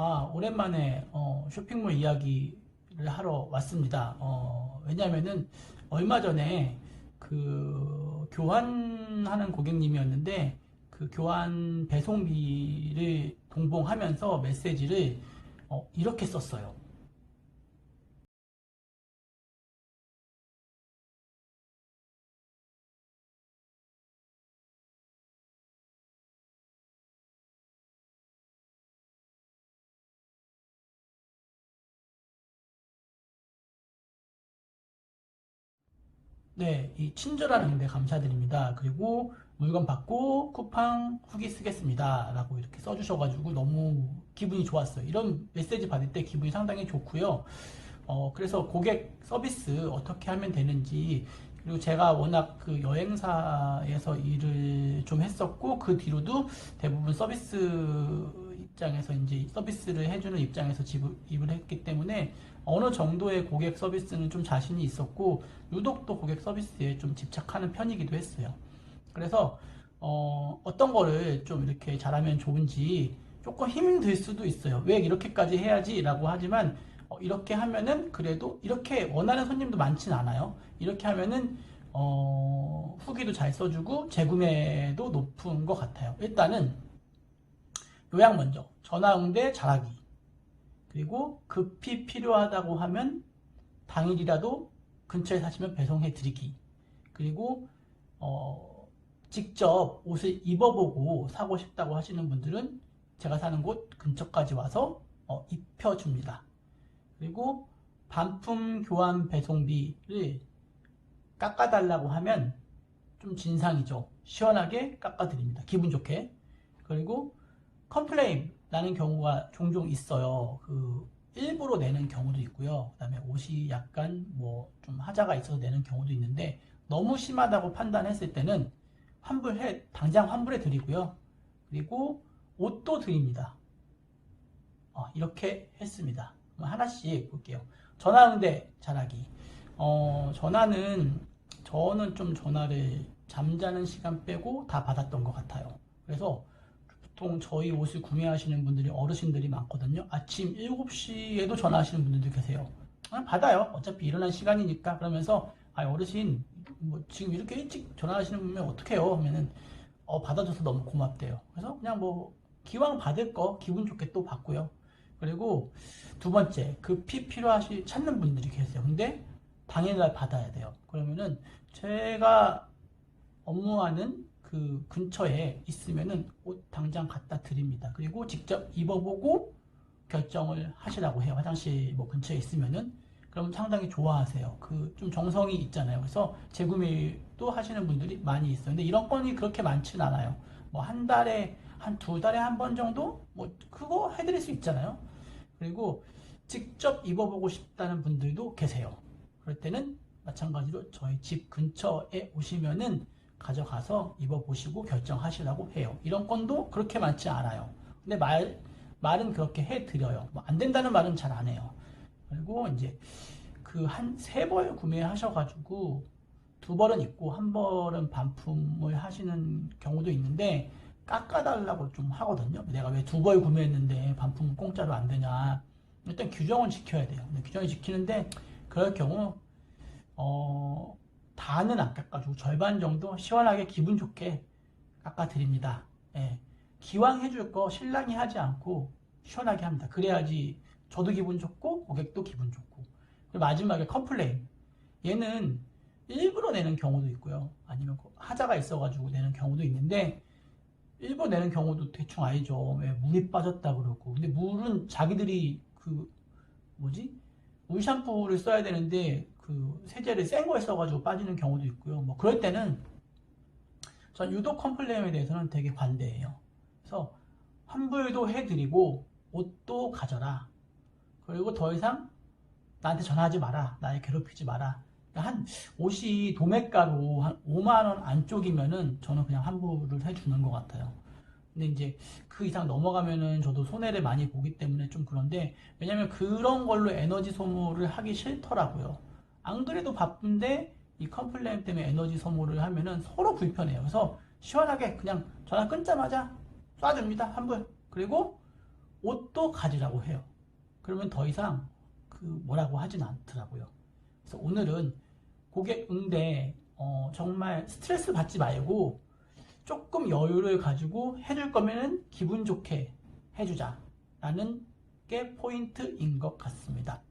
아, 오랜만에 어, 쇼핑몰 이야기를 하러 왔습니다. 어, 왜냐면은 얼마 전에 그 교환하는 고객님이었는데 그 교환 배송비를 동봉하면서 메시지를 어, 이렇게 썼어요. 네, 이 친절한 응대 감사드립니다. 그리고 물건 받고 쿠팡 후기 쓰겠습니다. 라고 이렇게 써주셔가지고 너무 기분이 좋았어요. 이런 메시지 받을 때 기분이 상당히 좋고요. 어, 그래서 고객 서비스 어떻게 하면 되는지, 그리고 제가 워낙 그 여행사에서 일을 좀 했었고, 그 뒤로도 대부분 서비스 입장에서 이제 서비스를 해주는 입장에서 지불을 했기 때문에 어느 정도의 고객 서비스는 좀 자신이 있었고, 유독 또 고객 서비스에 좀 집착하는 편이기도 했어요. 그래서 어, 어떤 거를 좀 이렇게 잘하면 좋은지 조금 힘이 들 수도 있어요. 왜 이렇게까지 해야지? 라고 하지만 어, 이렇게 하면은 그래도 이렇게 원하는 손님도 많진 않아요. 이렇게 하면은 어, 후기도 잘 써주고 재구매도 높은 것 같아요. 일단은 요약 먼저 전화응대 잘하기 그리고 급히 필요하다고 하면 당일이라도 근처에 사시면 배송해 드리기 그리고 어, 직접 옷을 입어보고 사고 싶다고 하시는 분들은 제가 사는 곳 근처까지 와서 어, 입혀줍니다. 그리고 반품 교환 배송비를 깎아달라고 하면 좀 진상이죠. 시원하게 깎아드립니다. 기분 좋게. 그리고 컴플레인 나는 경우가 종종 있어요. 그 일부러 내는 경우도 있고요. 그 다음에 옷이 약간 뭐 좀 하자가 있어서 내는 경우도 있는데 너무 심하다고 판단했을 때는 환불해 당장 환불해 드리고요. 그리고 옷도 드립니다. 어, 이렇게 했습니다. 하나씩 볼게요. 전화 응대 잘하기. 어, 전화는 저는 좀 전화를 잠자는 시간 빼고 다 받았던 것 같아요. 그래서 보통 저희 옷을 구매하시는 분들이 어르신들이 많거든요. 아침 7시에도 전화하시는 분들도 계세요. 아, 받아요. 어차피 일어난 시간이니까. 그러면서 아, 어르신 뭐 지금 이렇게 일찍 전화하시는 분면 어떡해요? 하면은 어, 받아줘서 너무 고맙대요. 그래서 그냥 뭐 기왕 받을 거 기분 좋게 또 받고요. 그리고 두 번째 급히 필요하시 찾는 분들이 계세요. 근데 당일날 받아야 돼요. 그러면은 제가 업무하는 그 근처에 있으면은 옷 당장 갖다 드립니다. 그리고 직접 입어보고 결정을 하시라고 해요. 화장실 뭐 근처에 있으면은 그럼 상당히 좋아하세요. 그 좀 정성이 있잖아요. 그래서 재구매도 하시는 분들이 많이 있어요. 근데 이런 건이 그렇게 많지는 않아요. 뭐 한 달에 한 두 달에 한 번 정도 뭐 그거 해드릴 수 있잖아요. 그리고 직접 입어보고 싶다는 분들도 계세요. 그럴 때는 마찬가지로 저희 집 근처에 오시면은 가져가서 입어보시고 결정하시라고 해요. 이런 건도 그렇게 많지 않아요. 근데 말, 말은 그렇게 해드려요. 뭐 안 된다는 말은 잘 안 해요. 그리고 이제 그 한 세 벌 구매하셔가지고 두 벌은 입고 한 벌은 반품을 하시는 경우도 있는데 깎아달라고 좀 하거든요. 내가 왜 두 벌 구매했는데 반품은 공짜로 안 되냐. 일단 규정은 지켜야 돼요. 규정을 지키는데 그럴 경우 어, 다는 안 깎아주고 절반 정도 시원하게 기분 좋게 깎아드립니다. 예. 기왕 해줄 거 신랑이 하지 않고 시원하게 합니다. 그래야지 저도 기분 좋고 고객도 기분 좋고 그리고 마지막에 컴플레인 얘는 일부러 내는 경우도 있고요. 아니면 그 하자가 있어가지고 내는 경우도 있는데 일부러 내는 경우도 대충 알죠. 왜 물이 빠졌다 그러고 근데 물은 자기들이 그 뭐지 물 샴푸를 써야 되는데 그 세제를 센 거에 써가지고 빠지는 경우도 있고요. 뭐 그럴 때는 전 유독 컴플레인에 대해서는 되게 관대해요. 그래서 환불도 해드리고 옷도 가져라. 그리고 더 이상 나한테 전화하지 마라. 나를 괴롭히지 마라. 한 옷이 도매가로 한 5만 원 안쪽이면은 저는 그냥 환불을 해주는 것 같아요. 근데 이제 그 이상 넘어가면은 저도 손해를 많이 보기 때문에 좀 그런데 왜냐면 그런 걸로 에너지 소모를 하기 싫더라고요. 안 그래도 바쁜데 이 컴플레인 때문에 에너지 소모를 하면은 서로 불편해요. 그래서 시원하게 그냥 전화 끊자마자 쏴줍니다. 환불. 그리고 옷도 또 가지라고 해요. 그러면 더 이상 그 뭐라고 하진 않더라고요. 그래서 오늘은 고객 응대 어, 정말 스트레스 받지 말고 조금 여유를 가지고 해줄 거면은 기분 좋게 해주자 라는 게 포인트인 것 같습니다.